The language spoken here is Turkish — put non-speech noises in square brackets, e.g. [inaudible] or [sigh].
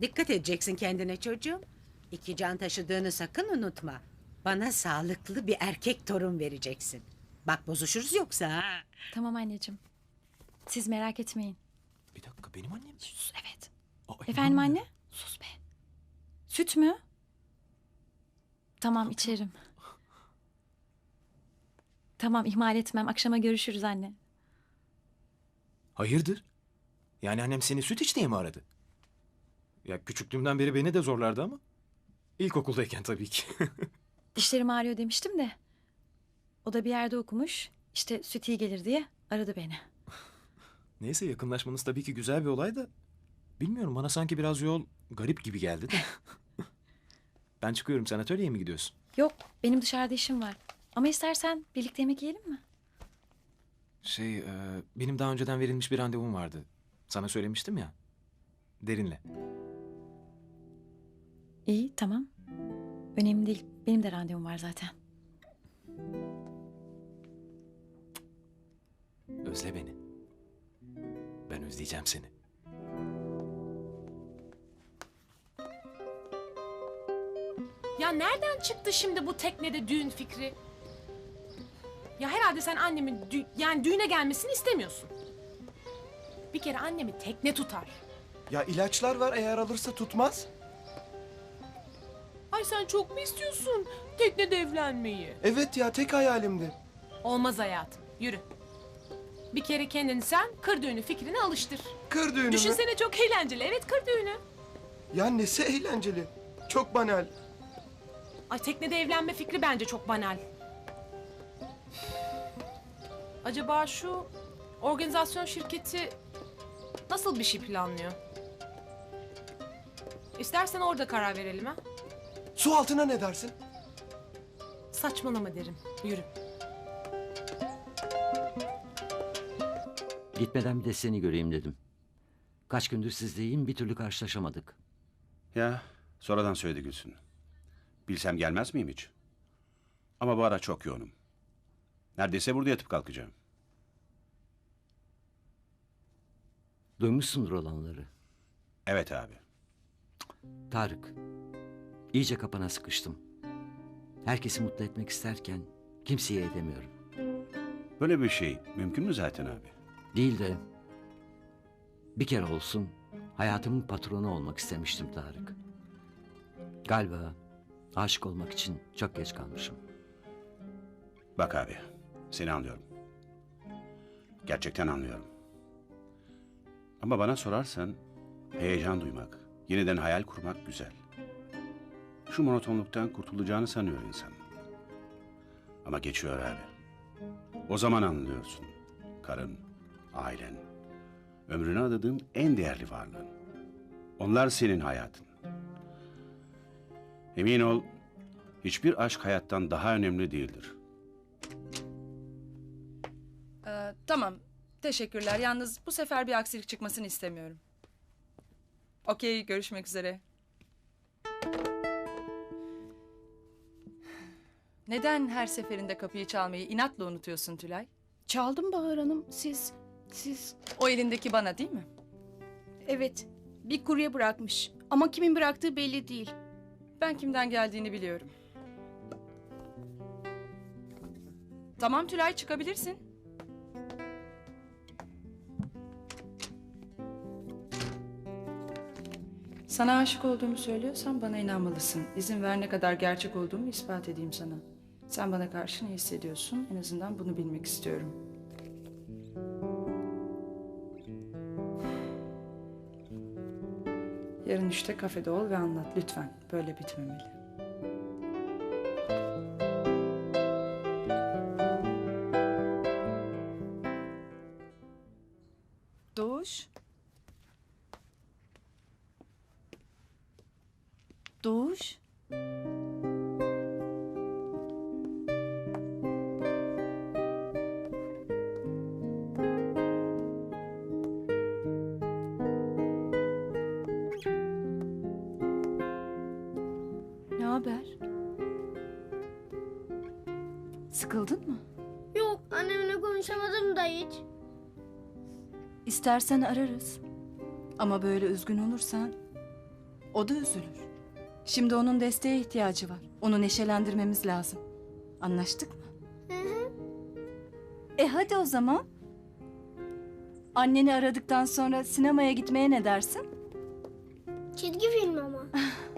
Dikkat edeceksin kendine çocuğum. İki can taşıdığını sakın unutma. Bana sağlıklı bir erkek torun vereceksin. Bak bozuşuruz yoksa ha. Tamam anneciğim. Siz merak etmeyin. Bir dakika benim annem mi? Sus evet. Aa, Efendim anne? Sus be. Süt mü? Tamam içerim. Tamam ihmal etmem. Akşama görüşürüz anne. Hayırdır? Yani annem seni süt iç diye mi aradı? Ya küçüklüğümden beri beni de zorlardı ama. İlkokuldayken tabii ki. [laughs] Dişlerim ağrıyor demiştim de. O da bir yerde okumuş. İşte süt iyi gelir diye aradı beni. Neyse yakınlaşmanız tabii ki güzel bir olay da. Bilmiyorum bana sanki biraz yol garip gibi geldi de. [laughs] ben çıkıyorum sen atölyeye mi gidiyorsun? Yok benim dışarıda işim var. Ama istersen birlikte yemek yiyelim mi? Şey e, benim daha önceden verilmiş bir randevum vardı. Sana söylemiştim ya. Derinle. İyi tamam. Önemli değil. Benim de randevum var zaten. Özle beni. Ben özleyeceğim seni. Ya nereden çıktı şimdi bu teknede düğün fikri? Ya herhalde sen annemin dü- yani düğüne gelmesini istemiyorsun. Bir kere annemi tekne tutar. Ya ilaçlar var eğer alırsa tutmaz. Sen çok mu istiyorsun teknede evlenmeyi? Evet ya tek hayalimdi. Olmaz hayatım. Yürü. Bir kere kendini sen kır düğünü fikrine alıştır. Kır düğünü mü? Düşünsene çok eğlenceli. Evet kır düğünü. Ya nesi eğlenceli. Çok banal. Ay teknede evlenme fikri bence çok banal. Acaba şu organizasyon şirketi nasıl bir şey planlıyor? İstersen orada karar verelim ha. Su altına ne dersin? Saçmalama derim. Yürü. Gitmeden bir de seni göreyim dedim. Kaç gündür sizdeyim bir türlü karşılaşamadık. Ya sonradan söyledi Gülsün. Bilsem gelmez miyim hiç? Ama bu ara çok yoğunum. Neredeyse burada yatıp kalkacağım. Duymuşsundur olanları. Evet abi. Tarık. İyice kapana sıkıştım. Herkesi mutlu etmek isterken kimseye edemiyorum. Böyle bir şey mümkün mü zaten abi? Değil de bir kere olsun hayatımın patronu olmak istemiştim Tarık. Galiba aşık olmak için çok geç kalmışım. Bak abi, seni anlıyorum. Gerçekten anlıyorum. Ama bana sorarsan heyecan duymak, yeniden hayal kurmak güzel. Şu monotonluktan kurtulacağını sanıyor insan. Ama geçiyor abi. O zaman anlıyorsun. Karın, ailen, ömrüne adadığın en değerli varlığın. Onlar senin hayatın. Emin ol, hiçbir aşk hayattan daha önemli değildir. Ee, tamam. Teşekkürler. Yalnız bu sefer bir aksilik çıkmasını istemiyorum. Okey, görüşmek üzere. Neden her seferinde kapıyı çalmayı inatla unutuyorsun Tülay? Çaldım Bahar Hanım. Siz, siz... O elindeki bana değil mi? Evet, bir kurye bırakmış. Ama kimin bıraktığı belli değil. Ben kimden geldiğini biliyorum. Tamam Tülay çıkabilirsin. Sana aşık olduğumu söylüyorsan bana inanmalısın. İzin ver ne kadar gerçek olduğumu ispat edeyim sana. Sen bana karşı ne hissediyorsun? En azından bunu bilmek istiyorum. Yarın işte kafede ol ve anlat lütfen. Böyle bitmemeli. Doğuş. Doğuş. Haber? Sıkıldın mı? Yok annemle konuşamadım da hiç. İstersen ararız. Ama böyle üzgün olursan O da üzülür. Şimdi onun desteğe ihtiyacı var. Onu neşelendirmemiz lazım. Anlaştık mı? E hadi o zaman. Anneni aradıktan sonra sinemaya gitmeye ne dersin? Çizgi film ama. [laughs]